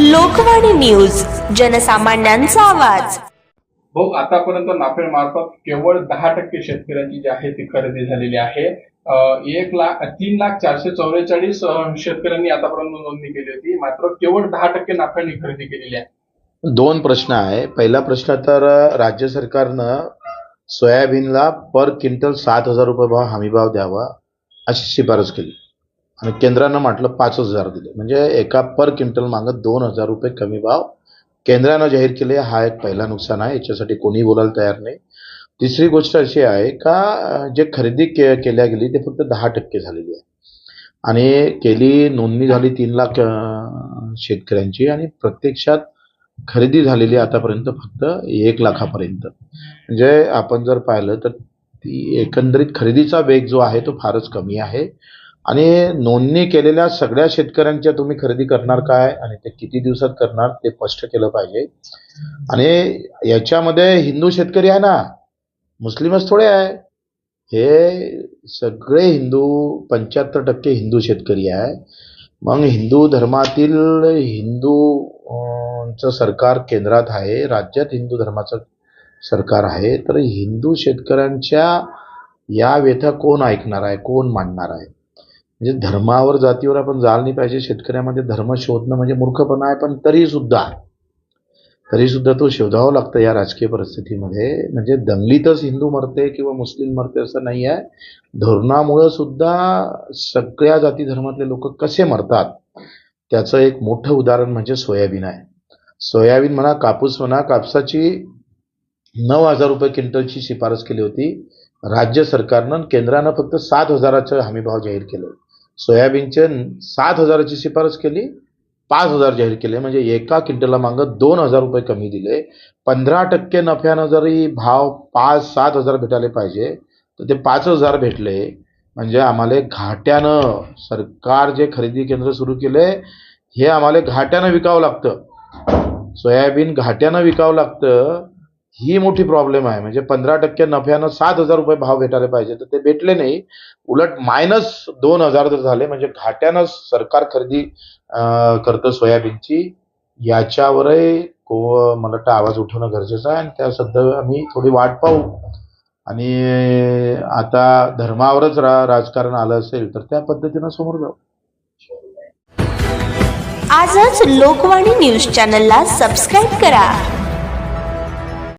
Lokvani news जनसामान्यांचा आवाज. भाऊ आतापर्यंत नाफेड मार्फत केवळ दहा टक्के शेतकऱ्यांची जी आहे ती खरेदी झालेली आहे. एक लाख तीन लाख चारशे चौवेचाळीस शेतकऱ्यांनी आतापर्यंत नोंदणी केली होती. मात्र केवळ दहा टक्के नाफ्याने खरेदी केलेली आहे. दोन प्रश्न आहे. पहिला प्रश्न तर राज्य सरकारनं सोयाबीनला पर क्विंटल सात हजार रुपये भाव हमीभाव द्यावा अशी शिफारस केली. आणि केंद्रानं म्हटलं पाच हजार दिले. म्हणजे एका पर क्विंटल मागं दोन हजार रुपये कमी भाव केंद्रानं जाहीर केले हा एक पहिला नुकसान आहे. याच्यासाठी कोणी बोलायला तयार नाही. तिसरी गोष्ट अशी आहे का जे खरेदी के केल्या गेली ते फक्त दहा टक्के झालेली आहे. आणि केली नोंदणी झाली तीन लाख शेतकऱ्यांची आणि प्रत्यक्षात खरेदी झालेली आतापर्यंत फक्त एक लाखापर्यंत. म्हणजे आपण जर पाहिलं तर ती एकंदरीत खरेदीचा वेग जो आहे तो फारच कमी आहे. आणि नोंदणी केलेल्या सगळ्या शेतकऱ्यांच्या तुम्ही खरेदी करणार काय आणि ते किती दिवसात करणार ते स्पष्ट केलं पाहिजे. आणि याच्यामध्ये हिंदू शेतकरी आहे ना मुस्लिमच थोडे आहे. हे सगळे हिंदू पंच्याहत्तर टक्के हिंदू शेतकरी आहे. मग हिंदू धर्मातील हिंदूचं चं सरकार केंद्रात आहे राज्यात हिंदू धर्माचं सरकार आहे. तर हिंदू शेतकऱ्यांच्या या व्यथा कोण ऐकणार आहे कोण मांडणार आहे? म्हणजे धर्मावर जातीवर आपण जाल नाही पाहिजे. शेतकऱ्यामध्ये धर्म शोधणं म्हणजे मूर्खपणा आहे पण तरी सुद्धा तरी सुद्धा तो शोधावा लागतं या राजकीय परिस्थितीमध्ये. म्हणजे दंगलीतच हिंदू मरते किंवा मुस्लिम मरते असं नाही आहे. धोरणामुळं सुद्धा सगळ्या जाती धर्मातले लोक कसे मरतात त्याचं एक मोठं उदाहरण म्हणजे सोयाबीन आहे. सोयाबीन म्हणा कापूस म्हणा कापसाची नऊ हजार रुपये क्विंटलची शिफारस केली होती. राज्य सरकारनं केंद्रानं फक्त सात हजाराचं हमीभाव जाहीर केलं सोयाबीनचे सात हजाराची शिफारस केली पाच हजार जाहीर केले म्हणजे एका क्विंटलला मागं दोन हजार रुपये कमी दिले. पंधरा टक्के नफ्यानं जरी भाव पाच सात हजार भेटायला पाहिजे. तर ते पाच हजार भेटले. म्हणजे आम्हाला घाट्यानं सरकार जे खरेदी केंद्र सुरू केले हे आम्हाला घाट्यानं विकावं लागतं. सोयाबीन घाट्यानं विकावं लागतं. ही मोठी प्रॉब्लेम आहे. म्हणजे पंधरा टक्के नफ्यानं सात हजार रुपये भाव भेटायला पाहिजे. तर ते भेटले नाही. उलट मायनस दोन हजार जर झाले म्हणजे घाट्यानं सरकार खरेदी करतं सोयाबीनची याच्यावरही को मला वाटतं आवाज उठवणं गरजेचं आहे. आणि त्या सध्या आम्ही थोडी वाट पाहू. आणि आता धर्मावरच रा राजकारण आलं असेल तर त्या पद्धतीनं समोर जाऊ. आजच लोकवाणी न्यूज चॅनलला सबस्क्राईब करा.